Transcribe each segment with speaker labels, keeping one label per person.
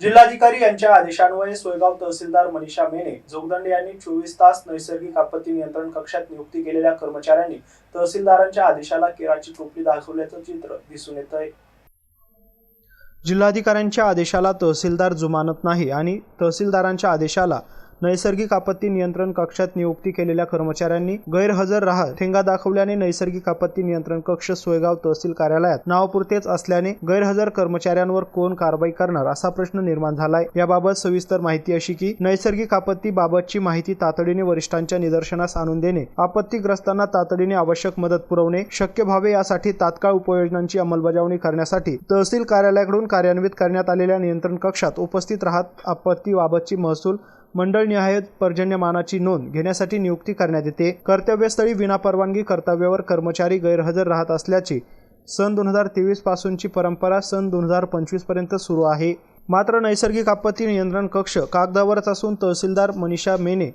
Speaker 1: जिल्हाधिकारी यांच्या आदेशान्वये सोयगाव तहसीलदार मनीषा मेने जोगदंडे यांनी चोवीस तास नैसर्गिक आपत्ती नियंत्रण कक्षात नियुक्ती केलेल्या कर्मचाऱ्यांनी तहसीलदारांच्या आदेशाला केराची टोपली दाखवल्याचं चित्र दिसून येत आहे जिल्हाधिकाऱ्यांच्या आदेशाला तहसीलदार जुमानत नाही आणि तहसीलदारांच्या आदेशाला नैसर्गिक आपत्ती नियंत्रण कक्षात नियुक्ती केलेल्या कर्मचाऱ्यांनी गैरहजर राहत ठेंगा दाखवल्याने नैसर्गिक आपत्ती नियंत्रण कक्ष सोयगाव तहसील कार्यालयात नावपुरतेच असल्याने गैरहजर कर्मचाऱ्यांवर कोण कारवाई करणार असा प्रश्न निर्माण झालाय. याबाबत सविस्तर माहिती अशी की नैसर्गिक आपत्ती बाबतची माहिती तातडीने वरिष्ठांच्या निदर्शनास आणून देणे आपत्तीग्रस्तांना तातडीने आवश्यक मदत पुरवणे शक्य व्हावे यासाठी तात्काळ उपाययोजनांची अंमलबजावणी करण्यासाठी तहसील कार्यालयाकडून कार्यान्वित करण्यात आलेल्या नियंत्रण कक्षात उपस्थित राहत आपत्तीबाबतची महसूल मंडळनिहाय पर्जन्यमानाची नोंद घेण्यासाठी नियुक्ती करण्यात येते. कर्तव्यस्थळी विनापरवानगी कर्तव्यावर कर्मचारी गैरहजर राहत असल्याची सन दोन हजार तेवीस पासूनची परंपरा सन दोन हजार पंचवीसपर्यंत सुरू आहे. मात्र नैसर्गिक आपत्ती नियंत्रण कक्ष कागदावरच असून तहसीलदार मनीषा मेने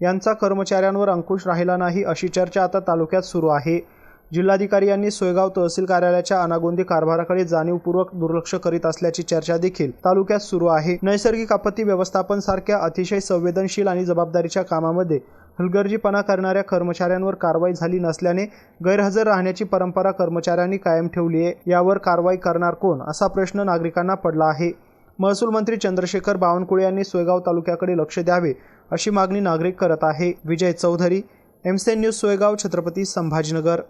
Speaker 1: यांचा कर्मचाऱ्यांवर अंकुश राहिला नाही अशी चर्चा आता तालुक्यात सुरू आहे. जिल्हाधिकारी यांनी सोयगाव तहसील कार्यालयाच्या अनागोंदी कारभाराकडे जाणीवपूर्वक दुर्लक्ष करीत असल्याची चर्चा देखील तालुक्यात सुरू आहे. नैसर्गिक आपत्ती व्यवस्थापन सारख्या अतिशय संवेदनशील आणि जबाबदारीच्या कामामध्ये हलगर्जीपणा करणाऱ्या कर्मचाऱ्यांवर कारवाई झाली नसल्याने गैरहजर राहण्याची परंपरा कर्मचाऱ्यांनी कायम ठेवली आहे. यावर कारवाई करणार कोण? असा प्रश्न नागरिकांना पडला आहे. महसूल मंत्री चंद्रशेखर बावनकुळे यांनी सोयगाव तालुक्याकडे लक्ष द्यावे अशी मागणी नागरिक करत आहे. विजय चौधरी एमसेन न्यूज सोयगाव छत्रपती संभाजीनगर.